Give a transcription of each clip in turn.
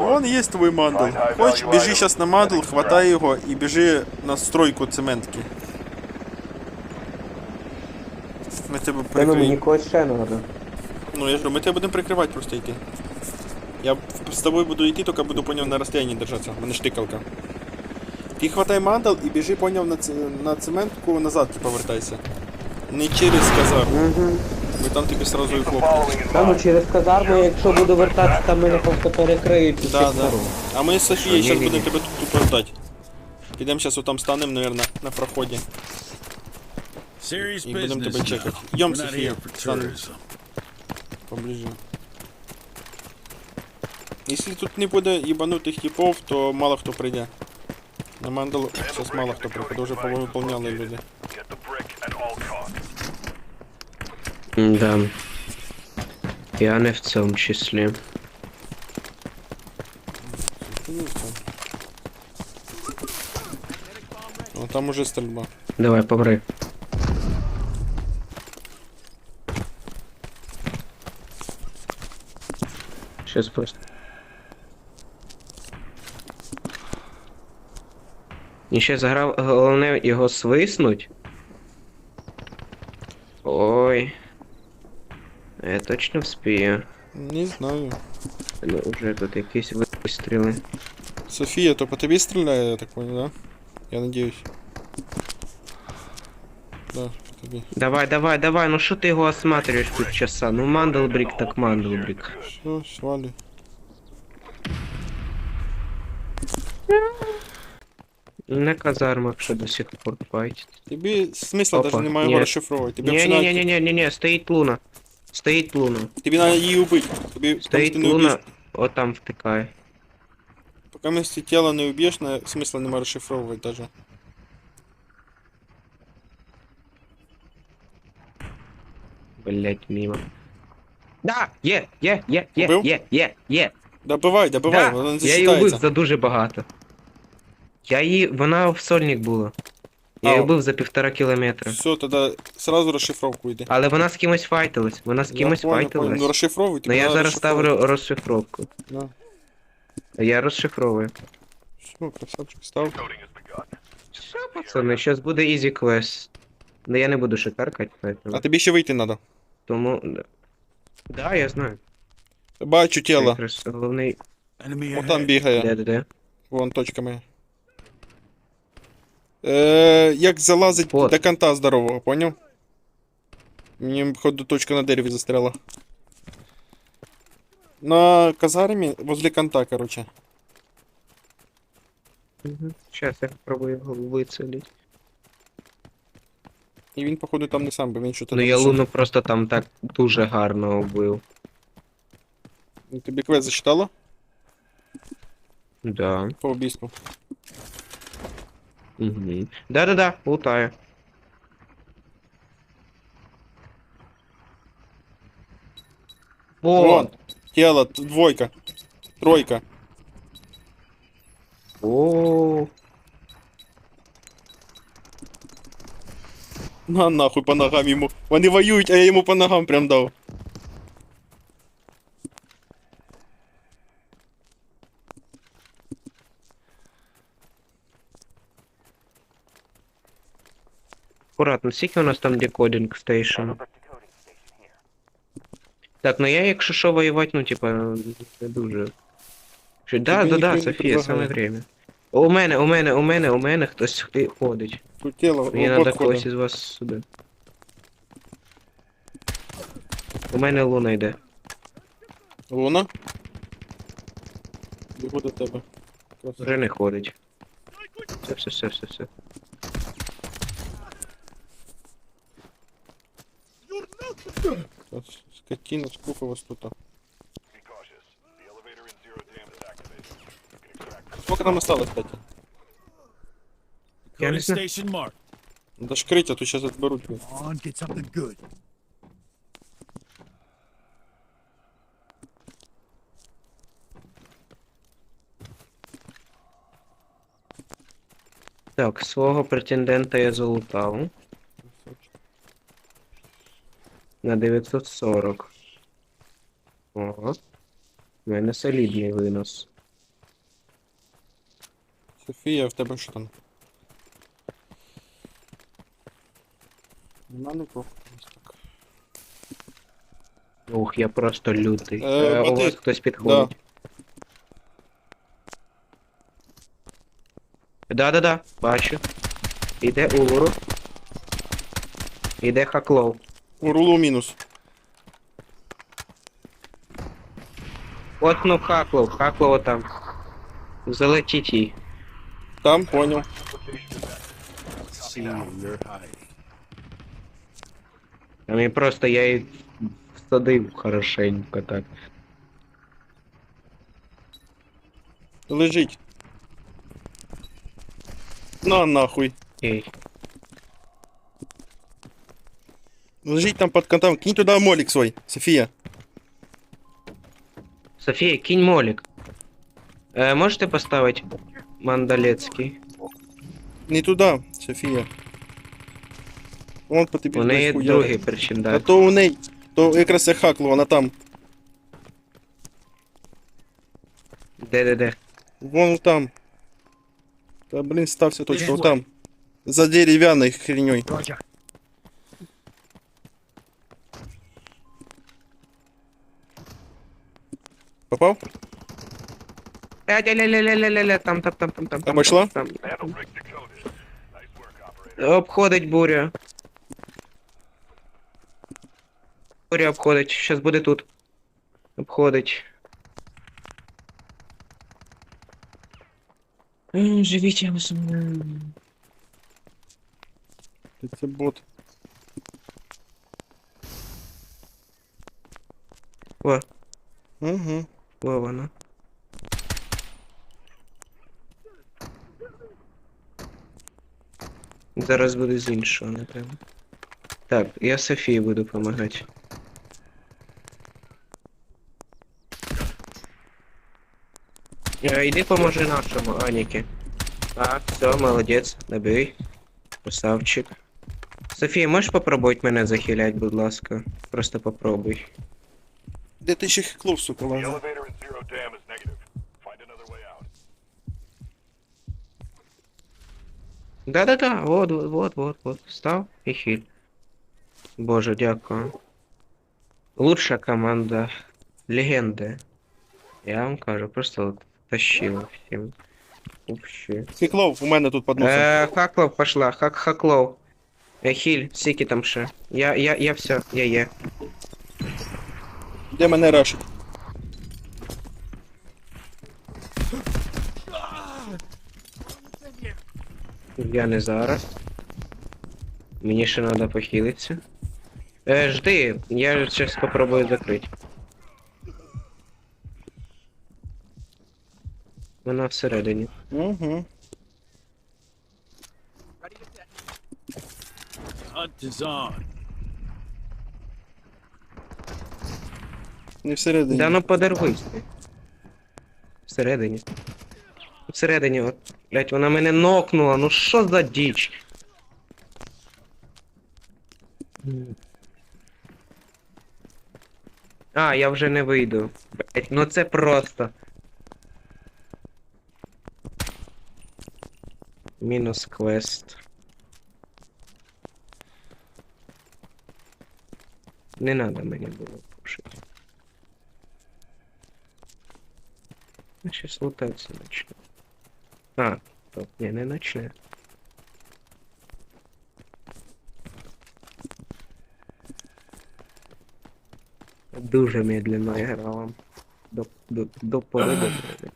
Вон є твій мандл. Хоч, біжи зараз на мандл, хватай його і біжи на стройку цементки. Ми тебе ну, прикриємо. Мені когось ще надо. Ну я ж говорю, ми тебе будемо прикривати просто йти. Я з тобою буду йти, тільки буду по ньому на розстоянні держатися, в мене штикалка. Ти хватай мандал і біжи поняв на, ц... на цементку назад, типу, повертайся. Не через казарму. Угу. Бо там тобі сразу і The хлопнуть. following in Та ну через казарму, якщо буду вертатися, там мене просто перекриють Да, да. А ми з Софією зараз будемо тебе тут тупо ждати. Підемо зараз отам станемо, наверное, на проході. І будемо тебе чекати. Йдем, Софія. Станемо поближе. Якщо тут не буде їбанутих типов, то мало хто прийде. На мандалу зараз мало хто приходить, вже повиповняли люди. Да. Я не в цьому числі. Ну, там уже стрільба. Давай, помри. Щас просто. І ще заграв, головне його свиснуть. точно вспію. Не знаю. Ну, вже тут якісь вистріли. Софія, то по тобі стріляє, я так понял, да? Я надіюсь. Да, по тобі. Давай, давай, давай, ну що ти його осматриваєш півчаса? Ну мандлбрік так мандлбрік. Все, свали. На казармах ще до сих пор файтить. Тобі смисла Опа, даже немає ні. його розшифровувати. Тобі Не, взагалі не, навіть- не, не, не, не, стоїть луна. Стоїть луна. Тобі треба її убити. Тобі Стоїть ти не луна, уб'єш, от там втикає. поки з тіла не уб'єш, на смисла немає розшифровувати даже. Блять, мимо. Да, є, є, є, є, Убив? є, є, є. Добивай, добивай, Да, воно не я її убив засчитається. за дуже багато. Я її, вона в сольник була. Я її А. за півтора кілометра. Все, тоді сразу розшифровку йди. Але вона з кимось файтилась, вона з Я кимось понял, понял. файтилась. Ну розшифровуй, Ну я надо зараз ставлю розшифровку. Да. Я розшифровую. Все, красавчик, став. Все, пацани, зараз буде easy quest. Ну я не буду шикаркати, поэтому. А тобі ще вийти треба. Тому. да. Да, я знаю. Бачу тіло. якраз Головний. Enemy Вон там бігає. Де, де, де? Вон точка моя. Е, як залазить Вот. до конта здорового, поняв? Мені, походу, точка на дереві застряла. На казармі возле конта, короче. Угу. Зараз я спробую його вицелити. І він, походу, там не сам, бо він що-то Ну я луну просто там так дуже гарно убив. Ну, Тобі квест зачитало? Да. По убійству. Угу. Да-да-да, лутаю. Вон. Вон! Тіло, т- двойка. Тройка. О, На нахуй по ногам йому. Вони воюють, а я йому по ногам прям дав. Акуратно, скільки у нас там декодинг стейшн? Так, ну я якщо що воювати, ну типа, дуже. Що, да, да, да, Софія, саме время. У мене, у мене, у мене, у мене хтось ходить. Тут тіло, Мені треба когось із вас сюди. У мене луна йде. Луна. Бігу до тебе. Вже не ходить. Все, все, все, все, все. Скотина, сколько вас тут? Сколько нам осталось, кстати? Я не знаю. Надо ж крыть, а то сейчас отберут. Так, свого претендента я залутав. На 940. Ого. У мене солідний винос. Софія, в тебе що там? Нема нікого. Ух, я просто лютий. Е, Е, у Батис, вас хтось підходить. Да-да-да, бачу. Іде Улуру. Іде Хаклоу. У рулу мінус. От ну Хаклоу, Хаклоу там. Залетіть їй. Там, поняв. Application is active. See you, you're high. А мені просто я її всадив хорошенько так. Лежить. На нахуй. Ей. Лежить там під контом. Кинь туди молік свой, Софія. Софія, кинь молік. Е, можете поставити мандалецький? Не туди, Софія. Вон по тобі У неї близько другий ярить. причин, А да. то у неї, то якраз я хакло, вона там. Де-де-де. Вон там. Та блін, стався точно там. За дерев'яною хреньою. Попав? Ля-ля-ля-ля-ля-ля, там, там, там, там, там. там, там. Nice work, operator. Обходить буря. Буря обходить. Щас буде тут. Обходить. М, Живіть, я вас умоляю. Це бот. О, Угу. О воно. Зараз буде з іншого, напевно. Так, я Софії буду допомагати. Е, Іди поможи нашому Аніки. Так, все, молодець, добий. Красавчик. Софія, можеш попробувати мене захилять, будь ласка? Просто попробуй. Де ти ще хиклов, сука, лазив? elevator in zero dam is negative. Find another way out. Да-да-да, вот, вот, вот, вот, вот. Встав і хіль. Боже, дякую. Лучша команда. Легенди. Я вам кажу, просто от тащила всім. Вообще. Хиклов у мене тут під носом. Е, Хаклов пошла, хак Хаклов. Е, хіль, скільки там ще? Я, я, я все, я є. Де мене рашить? Я не зараз. Мені ще треба похилитися. Е, жди, я зараз попробую закрити. Вона всередині. Угу. Hunt is on. Не всередині. Да ну подорвись ти. Всередині. Всередині, от. Блять, вона мене нокнула, ну що за діч? А, я вже не вийду. Блять, ну це просто. Мінус квест. Не надо мені було пушити. Сейчас лутаться начну. А, стоп, не, не начне. Дуже медленно я грала. До, до, до пори до пори.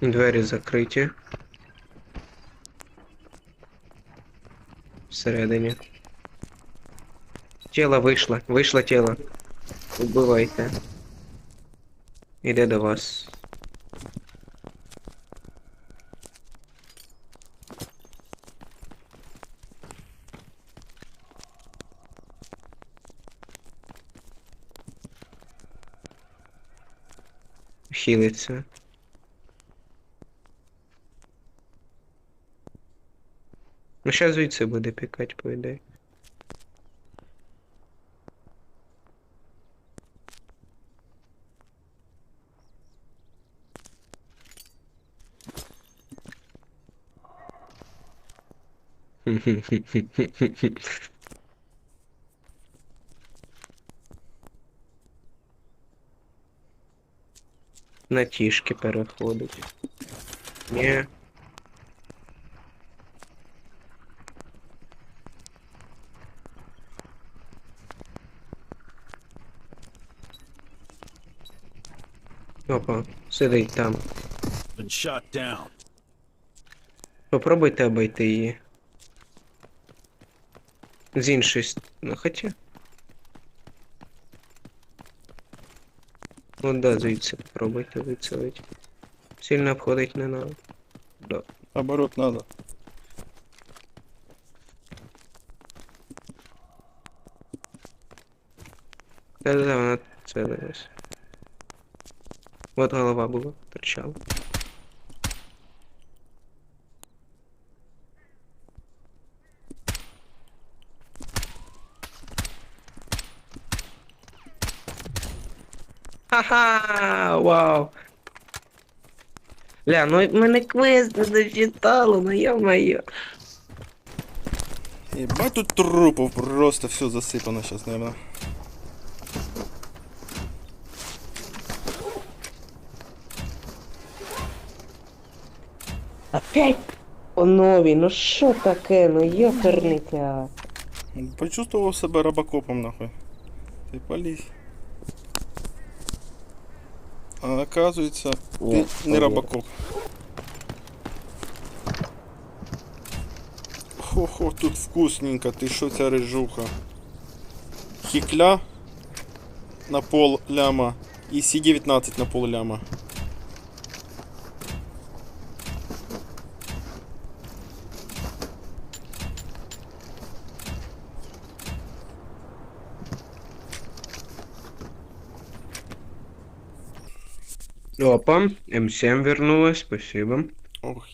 Двері закриті. Всередині. Тело вышло, вышло тело. Убивайте. Іде до вас. Хілиться. Ну, сейчас звідси буде пікати, по ідеї. На тішки переходить. Ні. Опа, сидить там. Попробуйте обійти її. З іншої ст- Ну, хоча. Ну да, звідси попробуйте вицелити. Сильно обходить не надо. Да. Оборот надо. Да-да-да, вона целилась. Вот голова була, торчала. Ха-ха! Вау! Ля, ну мене квест не дочитало, ну ё-моё. Ебать тут трупов просто все засыпано сейчас, наверное. Опять по новій, ну що таке, ну ёперний театр. Почувствовал себя рабокопом, нахуй. Ты полезь. А оказывается, ты О, не поверь. рабокоп. Хо-хо, тут вкусненько, ты шо ця рыжуха? Хикля на пол ляма и С-19 на пол ляма. Опа, М7 вернулась, спасибо. Ох,